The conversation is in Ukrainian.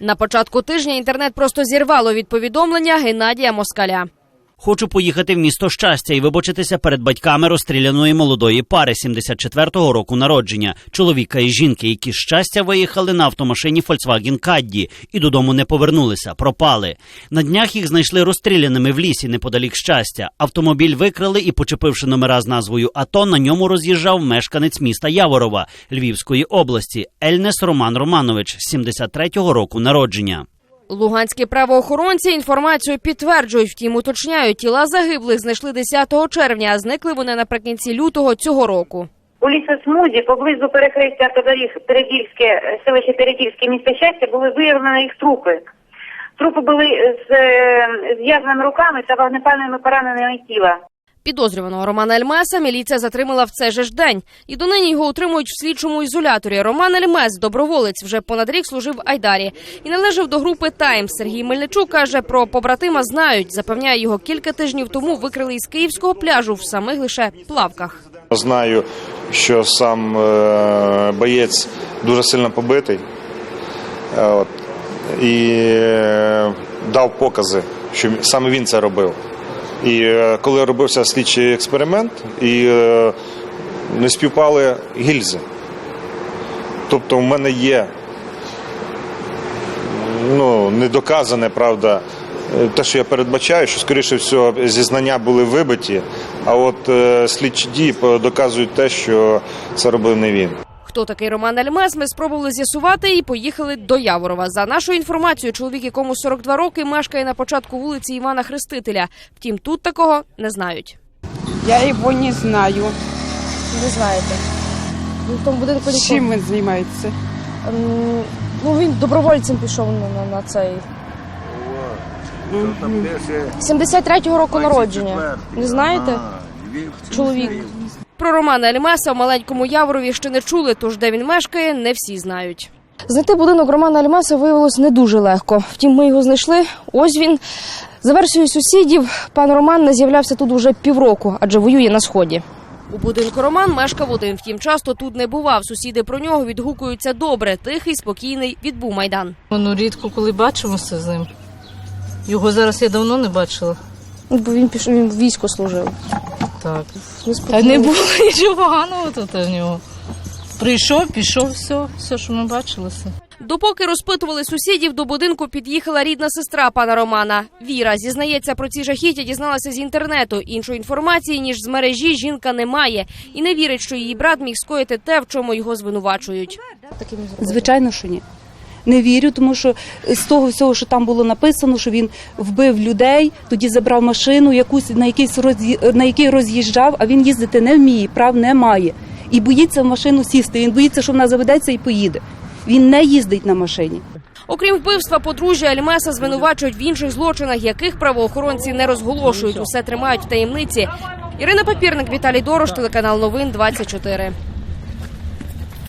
На початку тижня інтернет просто зірвало від повідомлення Геннадія Москаля. Хочу поїхати в місто щастя і вибачитися перед батьками розстріляної молодої пари 74-го року народження, чоловіка і жінки, які щастя виїхали на автомашині Volkswagen Caddy і додому не повернулися, пропали. На днях їх знайшли розстріляними в лісі неподалік щастя. Автомобіль викрали і, почепивши номера з назвою АТО, на ньому роз'їжджав мешканець міста Яворова Львівської області Ельнес Роман Романович, 73-го року народження. Луганські правоохоронці інформацію підтверджують, втім уточняють, тіла загиблих знайшли 10 червня, а зникли вони наприкінці лютого цього року. У лісосмузі поблизу перехрестя автодоріг Передільське, селище Передільське, місто щастя, були виявлені їх трупи. Трупи були з е, зв'язаними руками та вогнепальними пораненими тіла. Підозрюваного Романа Ельмеса міліція затримала в цей же ж день. І донині його утримують в слідчому ізоляторі. Роман Ельмес, доброволець, вже понад рік служив в Айдарі і належав до групи Таймс. Сергій Мельничук каже, про побратима знають. Запевняє, його кілька тижнів тому викрили із київського пляжу в самих лише плавках. Знаю, що сам е, боєць дуже сильно побитий е, і е, дав покази, що саме він це робив. І е, коли робився слідчий експеримент, і е, не співпали гільзи. Тобто в мене є ну, недоказане, правда, те, що я передбачаю, що, скоріше всього, зізнання були вибиті, а от е, слідчі дії доказують те, що це робив не він. Хто такий Роман Ельмес, ми спробували з'ясувати і поїхали до Яворова. За нашою інформацією, чоловік, якому 42 роки, мешкає на початку вулиці Івана Хрестителя. Втім, тут такого не знають. Я его не знаю. Не знаєте. Він в тому будинку ніколи. Чим він займається? М, Ну він добровольцем пішов на, на, на цей. 73-го року народження. Не знаєте? Чоловік. Про Романа Ельмеса в маленькому Яворові ще не чули, тож де він мешкає, не всі знають. Знайти будинок Романа Альмаса виявилось не дуже легко. Втім, ми його знайшли. Ось він. За версією сусідів, пан Роман не з'являвся тут уже півроку, адже воює на сході. У будинку Роман мешкав один, втім часто тут не бував. Сусіди про нього відгукуються добре, тихий, спокійний, відбув майдан. Ну, рідко коли бачимося з ним. Його зараз я давно не бачила. Ну, Бо він пішов, він військо служив. Так. Та не було нічого поганого тут в нього. Прийшов, пішов, все, все, що ми бачилися. Допоки розпитували сусідів, до будинку під'їхала рідна сестра пана Романа. Віра зізнається про ці жахіття, дізналася з інтернету. Іншої інформації ніж з мережі жінка не має і не вірить, що її брат міг скоїти те, в чому його звинувачують. Звичайно, що ні. Не вірю, тому що з того всього, що там було написано, що він вбив людей, тоді забрав машину, якусь на якийсь на який роз'їжджав, а він їздити не вміє, прав не має. І боїться в машину сісти. Він боїться, що вона заведеться і поїде. Він не їздить на машині. Окрім вбивства, подружжя Ельмеса звинувачують в інших злочинах, яких правоохоронці не розголошують. Усе тримають в таємниці. Ірина Папірник, Віталій Дорош, телеканал Новин 24.